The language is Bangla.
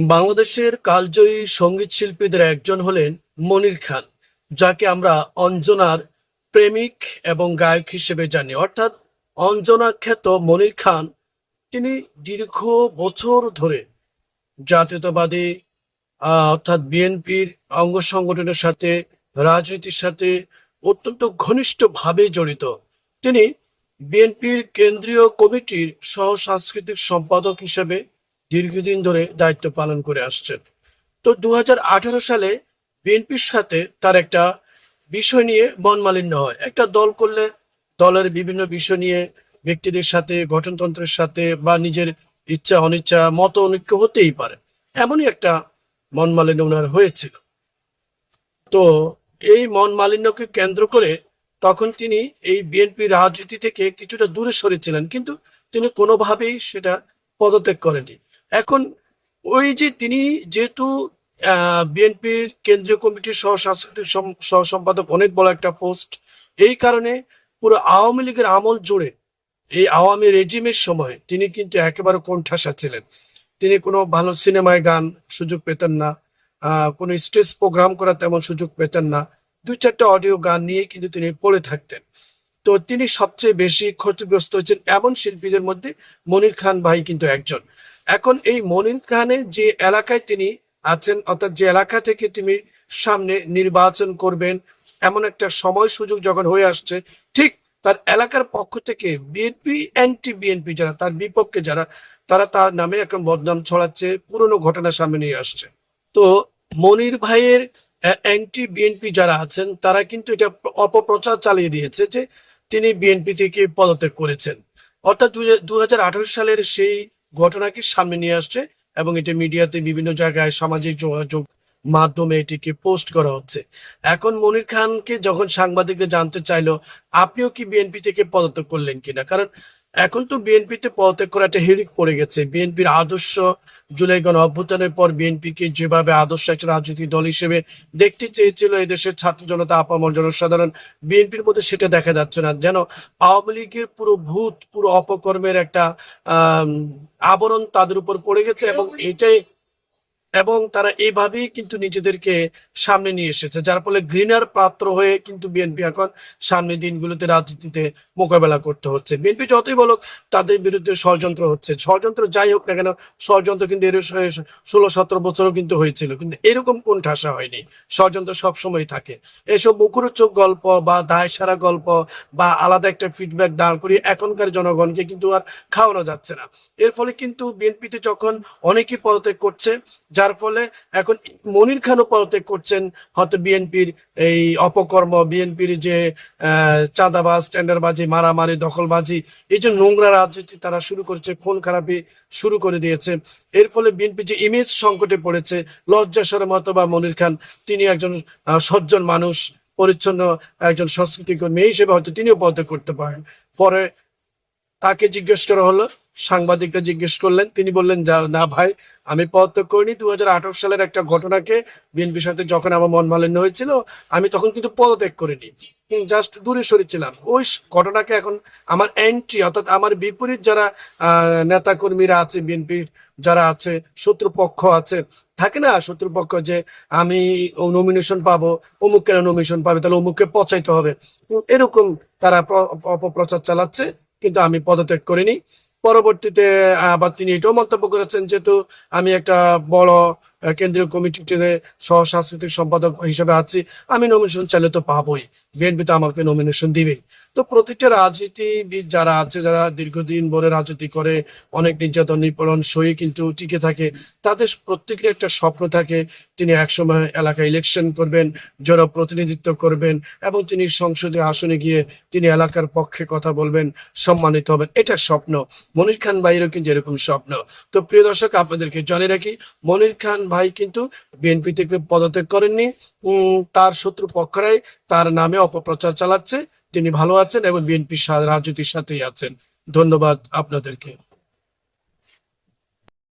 বাংলাদেশের কালজয়ী সংগীত শিল্পীদের একজন হলেন মনির খান, যাকে আমরা অঞ্জনার প্রেমিক এবং গায়ক হিসেবে জানি। অর্থাৎ অঞ্জনা খ্যাত মনির খান, তিনি দীর্ঘ বছর ধরে জাতীয়তাবাদী অর্থাৎ বিএনপির অঙ্গ সংগঠনের সাথে, রাজনীতির সাথে অত্যন্ত ঘনিষ্ঠভাবে জড়িত। তিনি বিএনপির কেন্দ্রীয় কমিটির সহ সাংস্কৃতিক সম্পাদক হিসেবে দীর্ঘদিন ধরে দায়িত্ব পালন করে আসছেন। তো দুহাজার আঠারো সালে বিএনপির সাথে তার একটা বিষয় নিয়ে মনমালিন্য হয়। একটা দল করলে দলের বিভিন্ন বিষয় নিয়ে ব্যক্তিদের সাথে, গঠনতন্ত্রের সাথে বা নিজের ইচ্ছা, অনিচ্ছা, মত অনৈক্য হতেই পারে। এমনই একটা মন মালিন্য ওনার হয়েছিল। তো এই মন মালিন্যকে কেন্দ্র করে তখন তিনি এই বিএনপি রাজনীতি থেকে কিছুটা দূরে সরেছিলেন, কিন্তু তিনি কোনোভাবেই সেটা পদত্যাগ করেনি এখন ওই যে তিনি যেহেতু বিএনপির কেন্দ্রীয় কমিটির সহ সাংস্কৃতিক সহ সম্পাদক অনেক বড় একটা পোস্ট, এই কারণে পুরো আওয়ামী লীগের আমল জুড়ে এই আওয়ামী রেজিমের সময় তিনি কিন্তু একেবারে কোণঠাসা ছিলেন। তিনি কোনো ভালো সিনেমায় গান সুযোগ পেতেন না কোনো স্টেজ প্রোগ্রাম করার তেমন সুযোগ পেতেন না। দুই চারটা অডিও গান নিয়ে কিন্তু তিনি পড়ে থাকতেন। তো তিনি সবচেয়ে বেশি ক্ষতিগ্রস্ত হয়েছেন এমন শিল্পীদের মধ্যে মনির খান ভাই কিন্তু একজন। এখন এই মনির খানের যে এলাকায় তিনি আছেন, অর্থাৎ যে এলাকা থেকে তিনি সামনে নির্বাচন করবেন, এমন একটা সময় সুযোগ যখন হয়ে আসছে, ঠিক তার এলাকার পক্ষ থেকে বিএনপি অ্যান্টি বিএনপি যারা, তার বিপক্ষে যারা, তারা তার নামে এখন বদনাম ছড়াচ্ছে, পুরনো ঘটনা সামনে নিয়ে আসছে। তো মনির ভাইয়ের অ্যান্টি বিএনপি যারা আছেন, তারা কিন্তু এটা অপপ্রচার চালিয়ে দিয়েছে যে তিনি বিএনপি থেকে পদত্যাগ করেছেন। অর্থাৎ দু হাজার আঠারো সালের সেই ঘটনাকে সামনে নিয়ে আসছে এবং এটা মিডিয়াতে বিভিন্ন জায়গায় সামাজিক যোগাযোগ মাধ্যমে এটিকে পোস্ট করা হচ্ছে। এখন মনির খানকে যখন সাংবাদিকরা জানতে চাইলো, আপনিও কি বিএনপি থেকে পদত্যাগ করলেন কিনা? কারণ এখন তো বিএনপিতে পদত্যাগ করা একটা হিড়িক পড়ে গেছে। বিএনপির আদর্শ জুলাই গণ অভ্যুত্থানের পর বিএনপিকে যেভাবে আদর্শ একটা রাজনৈতিক দল হিসেবে দেখতে চেয়েছিল এদেশের ছাত্র জনতা আপামর জনসাধারণ বিএনপির মধ্যে সেটা দেখা যাচ্ছে না। যেন আওয়ামী লীগের পুরো ভূত পুরো অপকর্মের একটা আহ আবরণ তাদের উপর পড়ে গেছে এবং এটাই এবং তারা এইভাবেই কিন্তু নিজেদেরকে সামনে নিয়ে এসেছে, যার ফলে ঘৃণার পাত্র হয়ে কিন্তু বিএনপি এখন সামনের দিনগুলোতে রাজনীতিতে মোকাবেলা করতে হচ্ছে। বিএনপি যতই বলুক, তাদের বিরুদ্ধে ষড়যন্ত্র হচ্ছে। ষড়যন্ত্র যাই হোক না কেন, ষড়যন্ত্র কিন্তু এর ষোলো সতেরো বছরও কিন্তু হয়েছিল, কিন্তু এরকম কোন ঠাসা হয়নি। ষড়যন্ত্র সবসময় থাকে। এসব মুখরোচক গল্প বা দায় সারা গল্প বা আলাদা একটা ফিডব্যাক দাঁড় করিয়ে এখনকার জনগণকে কিন্তু আর খাওয়ানো যাচ্ছে না। এর ফলে কিন্তু বিএনপিতে যখন অনেকেই পদত্যাগ করছে যার ফলে এখন মনির খানও পদত্যাগ করছেন, হয়তো বিএনপির এই অপকর্ম, বিএনপির যে চাঁদাবাজ, টেন্ডারবাজি, মারামারি, দখলবাজি, এই যে নোংরা রাজনীতি তারা শুরু করেছে, খুন খারাপি শুরু করে দিয়েছে। এর ফলে বিএনপি যে ইমেজ সংকটে পড়েছে, লজ্জা সরম বা মনির খান, তিনি একজন সজ্জন মানুষ, পরিচ্ছন্ন একজন সংস্কৃতি কর্মী হিসেবে হয়তো তিনিও পদত্যাগ করতে পারেন। পরে তাকে জিজ্ঞেস করা হলো, সাংবাদিকরা জিজ্ঞেস করলেন, তিনি বললেন, যা, না ভাই, আমি পদত্যাগ করিনি। দুহাজার আঠারো সালের একটা ঘটনাকে বিএনপির সাথে যখন আমার মন মালিন্য হয়েছিল, আমি তখন কিন্তু পদত্যাগ করিনি। জাস্ট দূরে সরেছিলাম ওই ঘটনাকে এখন আমার অ্যান্টি অর্থাৎ আমার বিপরীত যারা নেতা কর্মীরা আছে, বিএনপির যারা আছে, শত্রুপক্ষ আছে, থাকে না শত্রুপক্ষ যে আমি নমিনেশন পাবো অমুক কেন নমিনেশন পাবে, তাহলে অমুককে পচাইতে হবে। এরকম তারা অপপ্রচার চালাচ্ছে। কিন্তু আমি পদত্যাগ করিনি। পরবর্তীতে আবার তিনি এটাও মন্তব্য করেছেন, যেহেতু আমি একটা বড় কেন্দ্রীয় কমিটিতে সহ সাংস্কৃতিক সম্পাদক হিসেবে আছি, আমি নমিনেশন চাইলে তো পাবোই। বিএনপি তো আমাকে নমিনেশন দিবে তো প্রতিটা রাজনীতিবিদ যারা আছে, যারা দীর্ঘদিন ধরে রাজনীতি করে, অনেক নির্যাতন, নিপীড়ন, সই কিন্তু টিকে থাকে, তাদের প্রত্যেকের একটা স্বপ্ন থাকে, তিনি একসময় এলাকায় ইলেকশন করবেন, জনপ্রতিনিধিত্ব করবেন, এবং তিনি সংসদে আসনে গিয়ে তিনি এলাকার পক্ষে কথা বলবেন, সম্মানিত হবেন। এটা স্বপ্ন। মনির খান ভাইয়েরও কিন্তু এরকম স্বপ্ন। তো প্রিয় দর্শক, আপনাদেরকে জানিয়ে রাখি, মনির খান ভাই কিন্তু বিএনপি থেকে পদত্যাগ করেননি। তার শত্রু পক্ষরাই তার নামে অপপ্রচার চালাচ্ছে তিনি ভালো আছেন এবং বিএনপির রাজনীতির সাথেই আছেন। ধন্যবাদ আপনাদেরকে।